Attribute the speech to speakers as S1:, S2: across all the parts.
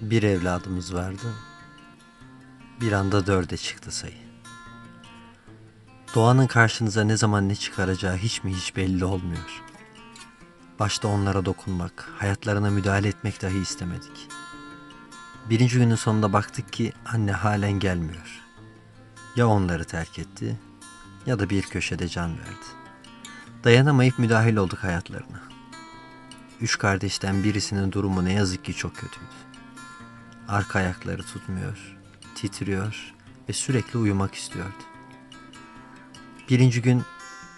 S1: Bir evladımız vardı. Bir anda dörde çıktı sayı. Doğanın karşınıza ne zaman ne çıkaracağı hiç mi hiç belli olmuyor. Başta onlara dokunmak, hayatlarına müdahale etmek dahi istemedik. Birinci günün sonunda baktık ki anne halen gelmiyor. Ya onları terk etti ya da bir köşede can verdi. Dayanamayıp müdahil olduk hayatlarına. Üç kardeşten birisinin durumu ne yazık ki çok kötüydü. Arka ayakları tutmuyor, titriyor ve sürekli uyumak istiyordu. Birinci gün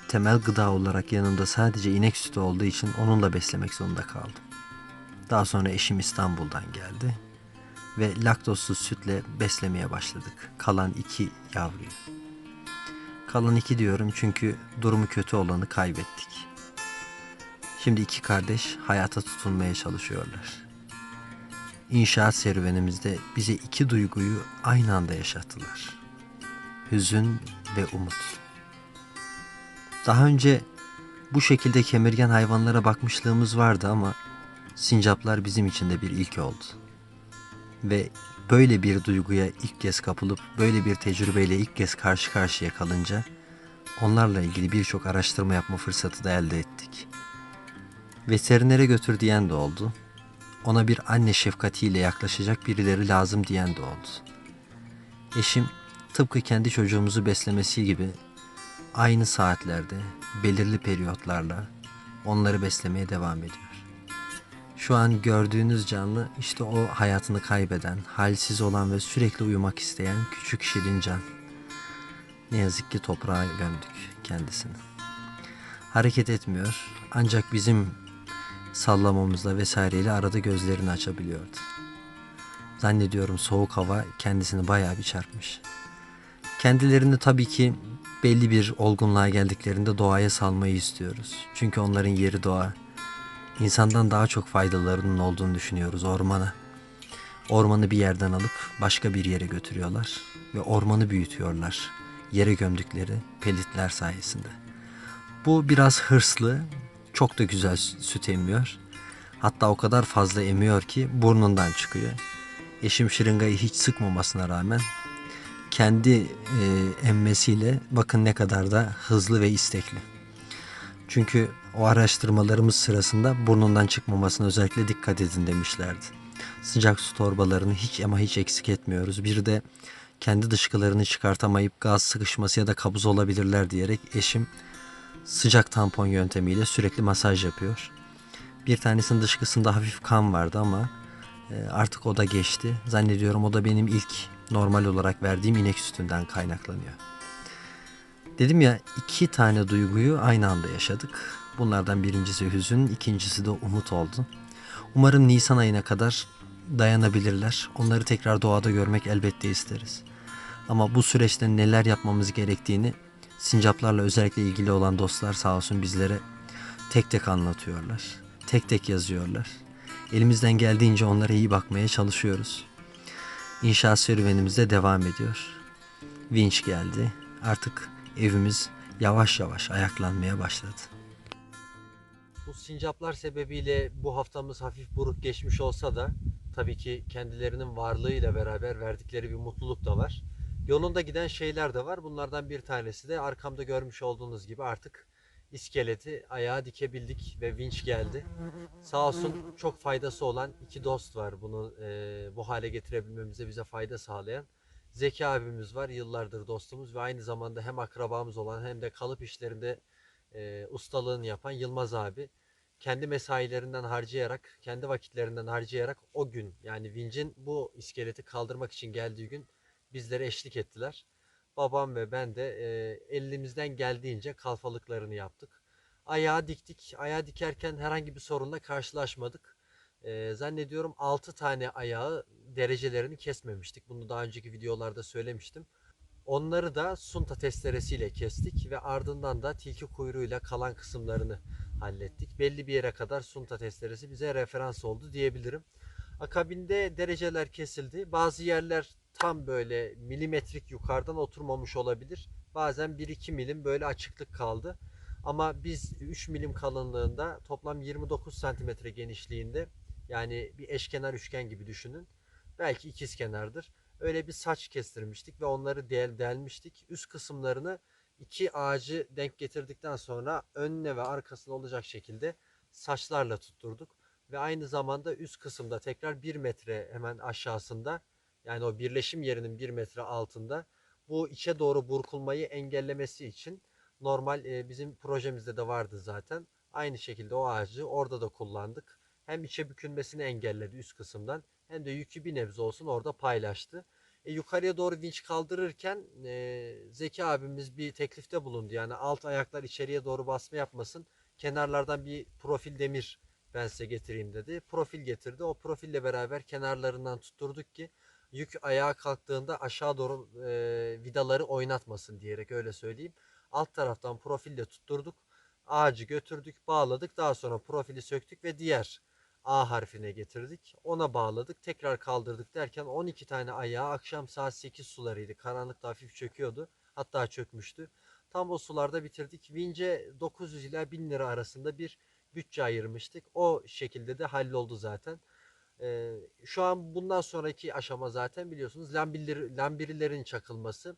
S1: temel gıda olarak yanımda sadece inek sütü olduğu için onunla beslemek zorunda kaldım. Daha sonra eşim İstanbul'dan geldi ve laktozsuz sütle beslemeye başladık. Kalan iki yavruyu. Kalan iki diyorum çünkü durumu kötü olanı kaybettik. Şimdi iki kardeş hayata tutunmaya çalışıyorlar. İnşaat serüvenimizde bize iki duyguyu aynı anda yaşattılar. Hüzün ve umut. Daha önce bu şekilde kemirgen hayvanlara bakmışlığımız vardı ama sincaplar bizim için de bir ilk oldu. Ve böyle bir duyguya ilk kez kapılıp böyle bir tecrübeyle ilk kez karşı karşıya kalınca onlarla ilgili birçok araştırma yapma fırsatı da elde ettik. Veterinere götür diyen de oldu. Ona bir anne şefkatiyle yaklaşacak birileri lazım diyen de oldu. Eşim tıpkı kendi çocuğumuzu beslemesi gibi aynı saatlerde, belirli periyotlarla onları beslemeye devam ediyor. Şu an gördüğünüz canlı işte o hayatını kaybeden, halsiz olan ve sürekli uyumak isteyen küçük şirin can. Ne yazık ki toprağa gömdük kendisini. Hareket etmiyor ancak bizim sallamamızla vesaireyle arada gözlerini açabiliyordu. Zannediyorum soğuk hava kendisini bayağı bir çarpmış. Kendilerini tabii ki belli bir olgunluğa geldiklerinde doğaya salmayı istiyoruz. Çünkü onların yeri doğa. İnsandan daha çok faydalarının olduğunu düşünüyoruz ormana. Ormanı bir yerden alıp başka bir yere götürüyorlar ve ormanı büyütüyorlar. Yere gömdükleri pelitler sayesinde. Bu biraz hırslı, çok da güzel sü- süt emmiyor. Hatta o kadar fazla emiyor ki burnundan çıkıyor. Eşim şırıngayı hiç sıkmamasına rağmen kendi e, emmesiyle bakın ne kadar da hızlı ve istekli. Çünkü o araştırmalarımız sırasında burnundan çıkmamasına özellikle dikkat edin demişlerdi. Sıcak su torbalarını hiç ama hiç eksik etmiyoruz. Bir de kendi dışkılarını çıkartamayıp gaz sıkışması ya da kabuz olabilirler diyerek eşim sıcak tampon yöntemiyle sürekli masaj yapıyor. Bir tanesinin dışkısında hafif kan vardı ama e, artık o da geçti. Zannediyorum o da benim ilk normal olarak verdiğim inek sütünden kaynaklanıyor. Dedim ya iki tane duyguyu aynı anda yaşadık. Bunlardan birincisi hüzün, ikincisi de umut oldu. Umarım Nisan ayına kadar dayanabilirler. Onları tekrar doğada görmek elbette isteriz. Ama bu süreçte neler yapmamız gerektiğini sincaplarla özellikle ilgili olan dostlar sağ olsun bizlere tek tek anlatıyorlar. Tek tek yazıyorlar. Elimizden geldiğince onlara iyi bakmaya çalışıyoruz. İnşaat serüvenimiz de devam ediyor. Vinç geldi. Artık evimiz yavaş yavaş ayaklanmaya başladı. Bu sincaplar sebebiyle bu haftamız hafif buruk geçmiş olsa da tabii ki kendilerinin varlığıyla beraber verdikleri bir mutluluk da var. Yolunda giden şeyler de var. Bunlardan bir tanesi de arkamda görmüş olduğunuz gibi artık iskeleti ayağa dikebildik ve vinç geldi. Sağ olsun çok faydası olan iki dost var bunu e, bu hale getirebilmemize bize fayda sağlayan. Zeki abimiz var yıllardır dostumuz ve aynı zamanda hem akrabamız olan hem de kalıp işlerinde e, ustalığını yapan Yılmaz abi. Kendi mesailerinden harcayarak, kendi vakitlerinden harcayarak o gün yani vincin bu iskeleti kaldırmak için geldiği gün bizlere eşlik ettiler. Babam ve ben de e, elimizden geldiğince kalfalıklarını yaptık. Ayağı diktik. Ayağı dikerken herhangi bir sorunla karşılaşmadık. E, zannediyorum 6 tane ayağı derecelerini kesmemiştik. Bunu daha önceki videolarda söylemiştim. Onları da sunta testeresiyle kestik ve ardından da tilki kuyruğuyla kalan kısımlarını hallettik. Belli bir yere kadar sunta testeresi bize referans oldu diyebilirim. Akabinde dereceler kesildi. Bazı yerler tam böyle milimetrik yukarıdan oturmamış olabilir. Bazen 1-2 milim böyle açıklık kaldı. Ama biz 3 milim kalınlığında toplam 29 santimetre genişliğinde yani bir eşkenar üçgen gibi düşünün. Belki ikiz kenardır. Öyle bir saç kestirmiştik ve onları del, delmiştik. Üst kısımlarını iki ağacı denk getirdikten sonra önüne ve arkasına olacak şekilde saçlarla tutturduk. Ve aynı zamanda üst kısımda tekrar bir metre hemen aşağısında yani o birleşim yerinin bir metre altında bu içe doğru burkulmayı engellemesi için normal e, bizim projemizde de vardı zaten. Aynı şekilde o ağacı orada da kullandık. Hem içe bükülmesini engelledi üst kısımdan hem de yükü bir nebze olsun orada paylaştı. E, yukarıya doğru vinç kaldırırken e, Zeki abimiz bir teklifte bulundu. Yani alt ayaklar içeriye doğru basma yapmasın. Kenarlardan bir profil demir ben size getireyim dedi. Profil getirdi. O profille beraber kenarlarından tutturduk ki yük ayağa kalktığında aşağı doğru e, vidaları oynatmasın diyerek öyle söyleyeyim. Alt taraftan profille tutturduk. Ağacı götürdük, bağladık. Daha sonra profili söktük ve diğer A harfine getirdik. Ona bağladık. Tekrar kaldırdık derken 12 tane ayağı akşam saat 8 sularıydı. Karanlıkta hafif çöküyordu. Hatta çökmüştü. Tam o sularda bitirdik. Vince 900 ila 1000 lira arasında bir bütçe ayırmıştık. O şekilde de halloldu zaten. Ee, şu an bundan sonraki aşama zaten biliyorsunuz lambirilerin çakılması.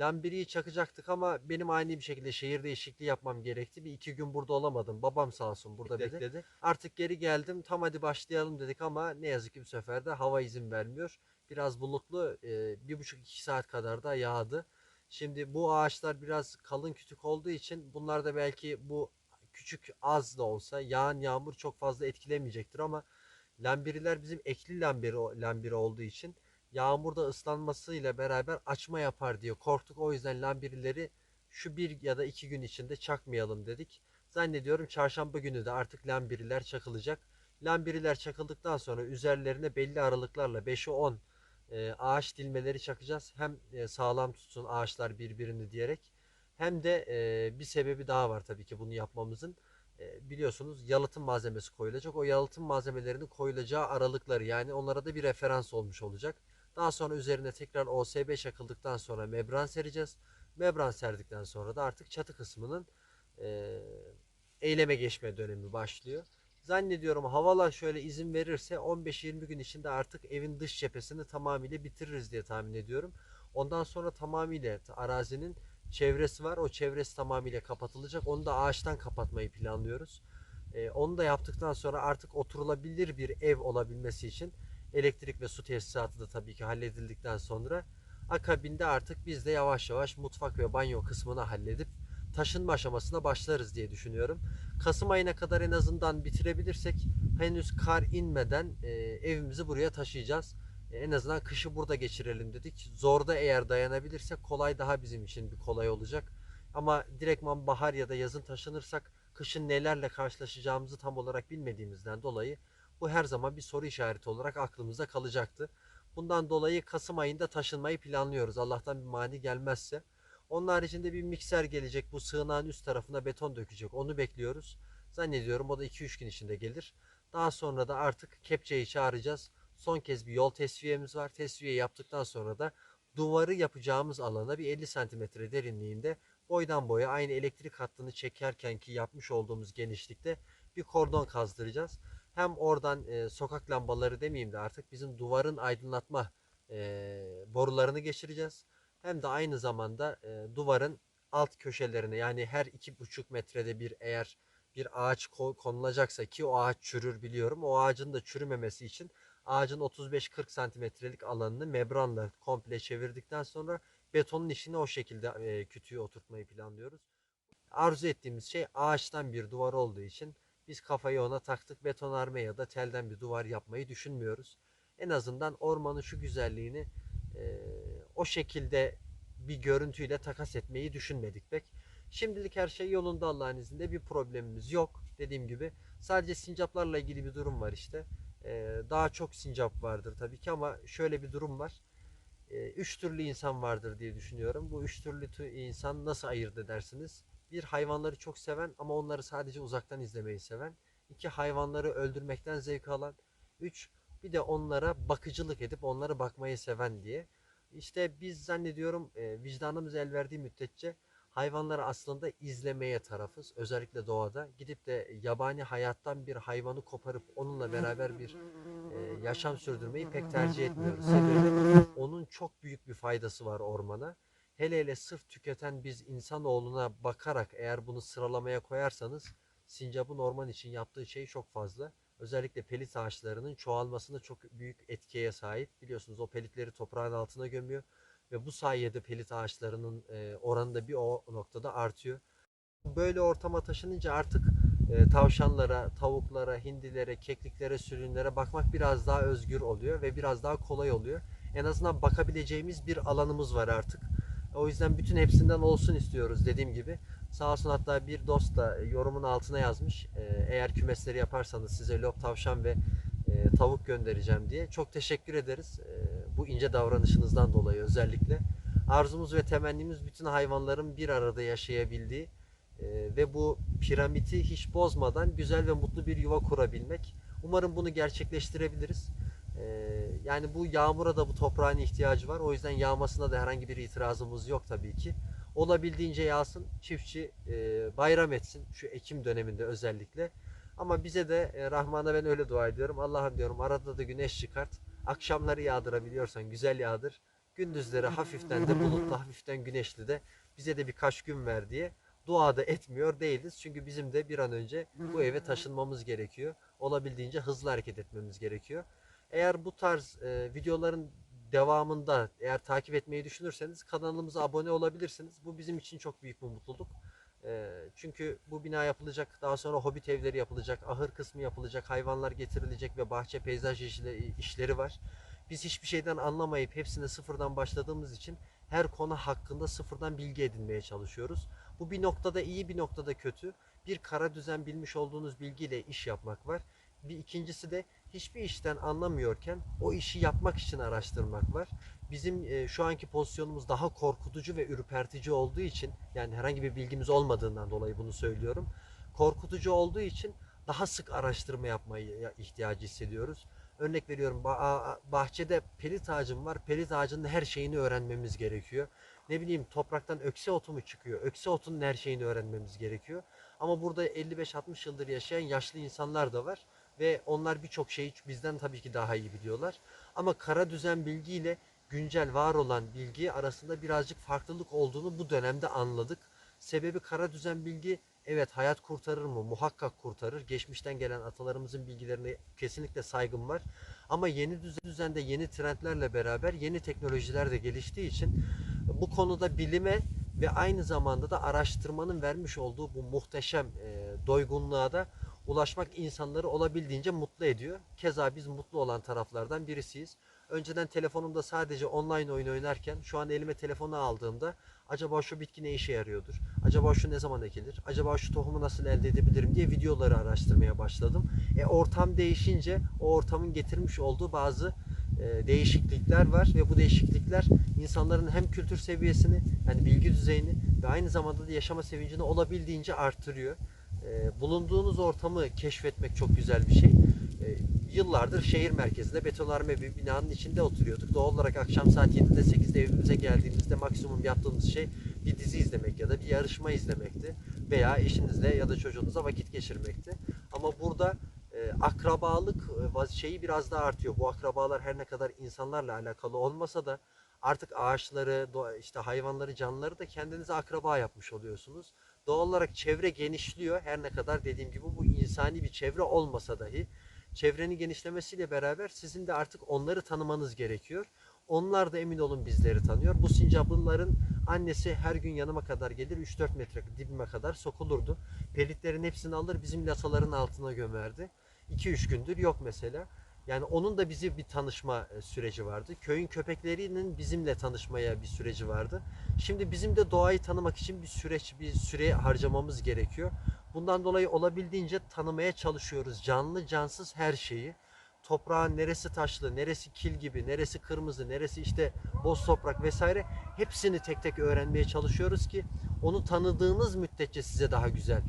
S1: Lambiriyi çakacaktık ama benim ani bir şekilde şehir değişikliği yapmam gerekti. Bir iki gün burada olamadım. Babam sağ olsun burada bekledi. Artık geri geldim. Tam hadi başlayalım dedik ama ne yazık ki bu sefer de hava izin vermiyor. Biraz bulutlu. e, Bir buçuk iki saat kadar da yağdı. Şimdi bu ağaçlar biraz kalın kütük olduğu için bunlar da belki bu küçük az da olsa yağan yağmur çok fazla etkilemeyecektir ama lambiriler bizim ekli lambiri, lambiri olduğu için yağmurda ıslanmasıyla beraber açma yapar diye korktuk. O yüzden lambirileri şu bir ya da iki gün içinde çakmayalım dedik. Zannediyorum çarşamba günü de artık lambiriler çakılacak. Lambiriler çakıldıktan sonra üzerlerine belli aralıklarla 5'e 10 e, ağaç dilmeleri çakacağız. Hem e, sağlam tutsun ağaçlar birbirini diyerek hem de e, bir sebebi daha var tabii ki bunu yapmamızın. E, biliyorsunuz yalıtım malzemesi koyulacak. O yalıtım malzemelerinin koyulacağı aralıkları yani onlara da bir referans olmuş olacak. Daha sonra üzerine tekrar OSB çakıldıktan sonra membran sereceğiz. Membran serdikten sonra da artık çatı kısmının e, eyleme geçme dönemi başlıyor. Zannediyorum havalar şöyle izin verirse 15-20 gün içinde artık evin dış cephesini tamamıyla bitiririz diye tahmin ediyorum. Ondan sonra tamamıyla arazinin çevresi var. O çevresi tamamıyla kapatılacak. Onu da ağaçtan kapatmayı planlıyoruz. Ee, onu da yaptıktan sonra artık oturulabilir bir ev olabilmesi için elektrik ve su tesisatı da tabii ki halledildikten sonra akabinde artık biz de yavaş yavaş mutfak ve banyo kısmını halledip taşınma aşamasına başlarız diye düşünüyorum. Kasım ayına kadar en azından bitirebilirsek henüz kar inmeden e, evimizi buraya taşıyacağız. E, en azından kışı burada geçirelim dedik. Zorda eğer dayanabilirsek kolay daha bizim için bir kolay olacak. Ama direktman bahar ya da yazın taşınırsak kışın nelerle karşılaşacağımızı tam olarak bilmediğimizden dolayı bu her zaman bir soru işareti olarak aklımızda kalacaktı. Bundan dolayı Kasım ayında taşınmayı planlıyoruz. Allah'tan bir mani gelmezse. Onun haricinde bir mikser gelecek. Bu sığınağın üst tarafına beton dökecek. Onu bekliyoruz. Zannediyorum o da 2-3 gün içinde gelir. Daha sonra da artık kepçeyi çağıracağız. Son kez bir yol tesviyemiz var. Tesviye yaptıktan sonra da duvarı yapacağımız alana bir 50 santimetre derinliğinde boydan boya aynı elektrik hattını çekerken ki yapmış olduğumuz genişlikte bir kordon kazdıracağız. Hem oradan e, sokak lambaları demeyeyim de artık bizim duvarın aydınlatma e, borularını geçireceğiz. Hem de aynı zamanda e, duvarın alt köşelerine yani her iki buçuk metrede bir eğer bir ağaç ko- konulacaksa ki o ağaç çürür biliyorum. O ağacın da çürümemesi için ağacın 35-40 santimetrelik alanını membranla komple çevirdikten sonra betonun içine o şekilde e, kütüğü oturtmayı planlıyoruz. Arzu ettiğimiz şey ağaçtan bir duvar olduğu için biz kafayı ona taktık. Betonarme ya da telden bir duvar yapmayı düşünmüyoruz. En azından ormanın şu güzelliğini e, o şekilde bir görüntüyle takas etmeyi düşünmedik pek. Şimdilik her şey yolunda Allah'ın izniyle bir problemimiz yok. Dediğim gibi sadece sincaplarla ilgili bir durum var işte. Ee, daha çok sincap vardır tabii ki ama şöyle bir durum var. Ee, üç türlü insan vardır diye düşünüyorum. Bu üç türlü tü- insan nasıl ayırt edersiniz? Bir hayvanları çok seven ama onları sadece uzaktan izlemeyi seven. İki hayvanları öldürmekten zevk alan. Üç bir de onlara bakıcılık edip onlara bakmayı seven diye. İşte biz zannediyorum e, vicdanımız el verdiği müddetçe hayvanları aslında izlemeye tarafız. Özellikle doğada. Gidip de yabani hayattan bir hayvanı koparıp onunla beraber bir e, yaşam sürdürmeyi pek tercih etmiyoruz. Sebebi onun çok büyük bir faydası var ormana. Hele hele sırf tüketen biz insanoğluna bakarak eğer bunu sıralamaya koyarsanız sincapın orman için yaptığı şey çok fazla. Özellikle pelit ağaçlarının çoğalmasında çok büyük etkiye sahip. Biliyorsunuz o pelitleri toprağın altına gömüyor ve bu sayede pelit ağaçlarının e, oranı da bir o noktada artıyor. Böyle ortama taşınınca artık e, tavşanlara, tavuklara, hindilere, kekliklere, sürünlere bakmak biraz daha özgür oluyor ve biraz daha kolay oluyor. En azından bakabileceğimiz bir alanımız var artık. O yüzden bütün hepsinden olsun istiyoruz dediğim gibi. Sağ olsun hatta bir dost da yorumun altına yazmış. E, eğer kümesleri yaparsanız size lop tavşan ve e, tavuk göndereceğim diye. Çok teşekkür ederiz e, bu ince davranışınızdan dolayı özellikle. Arzumuz ve temennimiz bütün hayvanların bir arada yaşayabildiği e, ve bu piramidi hiç bozmadan güzel ve mutlu bir yuva kurabilmek. Umarım bunu gerçekleştirebiliriz. E, yani bu yağmura da bu toprağın ihtiyacı var. O yüzden yağmasına da herhangi bir itirazımız yok tabii ki. Olabildiğince yağsın, çiftçi e, bayram etsin şu Ekim döneminde özellikle. Ama bize de Rahman'a ben öyle dua ediyorum. Allah'ım diyorum arada da güneş çıkart. Akşamları yağdırabiliyorsan güzel yağdır. Gündüzleri hafiften de bulutlu, hafiften güneşli de bize de birkaç gün ver diye dua da etmiyor değiliz. Çünkü bizim de bir an önce bu eve taşınmamız gerekiyor. Olabildiğince hızlı hareket etmemiz gerekiyor. Eğer bu tarz e, videoların devamında eğer takip etmeyi düşünürseniz kanalımıza abone olabilirsiniz. Bu bizim için çok büyük bir mutluluk. E, çünkü bu bina yapılacak, daha sonra hobbit evleri yapılacak, ahır kısmı yapılacak, hayvanlar getirilecek ve bahçe peyzaj işle- işleri var. Biz hiçbir şeyden anlamayıp hepsine sıfırdan başladığımız için her konu hakkında sıfırdan bilgi edinmeye çalışıyoruz. Bu bir noktada iyi bir noktada kötü. Bir kara düzen bilmiş olduğunuz bilgiyle iş yapmak var. Bir ikincisi de hiçbir işten anlamıyorken o işi yapmak için araştırmak var. Bizim e, şu anki pozisyonumuz daha korkutucu ve ürpertici olduğu için yani herhangi bir bilgimiz olmadığından dolayı bunu söylüyorum. Korkutucu olduğu için daha sık araştırma yapmayı ihtiyacı hissediyoruz. Örnek veriyorum bahçede pelit ağacım var. Pelit ağacının her şeyini öğrenmemiz gerekiyor. Ne bileyim topraktan ökse otu mu çıkıyor? Ökse otunun her şeyini öğrenmemiz gerekiyor. Ama burada 55-60 yıldır yaşayan yaşlı insanlar da var ve onlar birçok şeyi bizden tabii ki daha iyi biliyorlar. Ama kara düzen bilgiyle güncel var olan bilgi arasında birazcık farklılık olduğunu bu dönemde anladık. Sebebi kara düzen bilgi evet hayat kurtarır mı? Muhakkak kurtarır. Geçmişten gelen atalarımızın bilgilerine kesinlikle saygım var. Ama yeni düzen- düzende yeni trendlerle beraber yeni teknolojiler de geliştiği için bu konuda bilime ve aynı zamanda da araştırmanın vermiş olduğu bu muhteşem e, doygunluğa da ulaşmak insanları olabildiğince mutlu ediyor. Keza biz mutlu olan taraflardan birisiyiz. Önceden telefonumda sadece online oyun oynarken şu an elime telefonu aldığımda acaba şu bitki ne işe yarıyordur? Acaba şu ne zaman ekilir? Acaba şu tohumu nasıl elde edebilirim diye videoları araştırmaya başladım. E ortam değişince o ortamın getirmiş olduğu bazı e, değişiklikler var ve bu değişiklikler insanların hem kültür seviyesini yani bilgi düzeyini ve aynı zamanda da yaşama sevincini olabildiğince artırıyor. E, bulunduğunuz ortamı keşfetmek çok güzel bir şey. E, yıllardır şehir merkezinde betonarme bir binanın içinde oturuyorduk. Doğal olarak akşam saat 7'de 8'de evimize geldiğimizde maksimum yaptığımız şey bir dizi izlemek ya da bir yarışma izlemekti. Veya eşinizle ya da çocuğunuzla vakit geçirmekti. Ama burada e, akrabalık e, şeyi biraz daha artıyor. Bu akrabalar her ne kadar insanlarla alakalı olmasa da artık ağaçları, işte hayvanları, canlıları da kendinize akraba yapmış oluyorsunuz. Doğal olarak çevre genişliyor. Her ne kadar dediğim gibi bu insani bir çevre olmasa dahi çevrenin genişlemesiyle beraber sizin de artık onları tanımanız gerekiyor. Onlar da emin olun bizleri tanıyor. Bu sincaplıların annesi her gün yanıma kadar gelir 3-4 metre dibime kadar sokulurdu. Pelitlerin hepsini alır bizim lasaların altına gömerdi. 2-3 gündür yok mesela. Yani onun da bizi bir tanışma e, süreci vardı. Köyün köpeklerinin bizimle tanışmaya bir süreci vardı. Şimdi bizim de doğayı tanımak için bir süreç, bir süre harcamamız gerekiyor. Bundan dolayı olabildiğince tanımaya çalışıyoruz. Canlı, cansız her şeyi. Toprağın neresi taşlı, neresi kil gibi, neresi kırmızı, neresi işte boz toprak vesaire hepsini tek tek öğrenmeye çalışıyoruz ki onu tanıdığınız müddetçe size daha güzel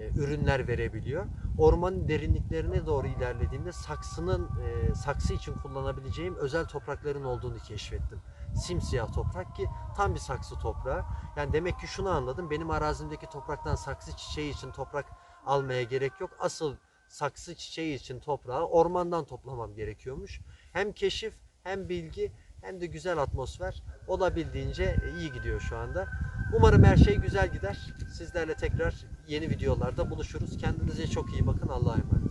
S1: e, ürünler verebiliyor. Ormanın derinliklerine doğru ilerlediğimde saksının e, saksı için kullanabileceğim özel toprakların olduğunu keşfettim. Simsiyah toprak ki tam bir saksı toprağı. Yani demek ki şunu anladım. Benim arazimdeki topraktan saksı çiçeği için toprak almaya gerek yok. Asıl saksı çiçeği için toprağı ormandan toplamam gerekiyormuş. Hem keşif hem bilgi hem de güzel atmosfer olabildiğince iyi gidiyor şu anda. Umarım her şey güzel gider. Sizlerle tekrar yeni videolarda buluşuruz. Kendinize çok iyi bakın. Allah'a emanet.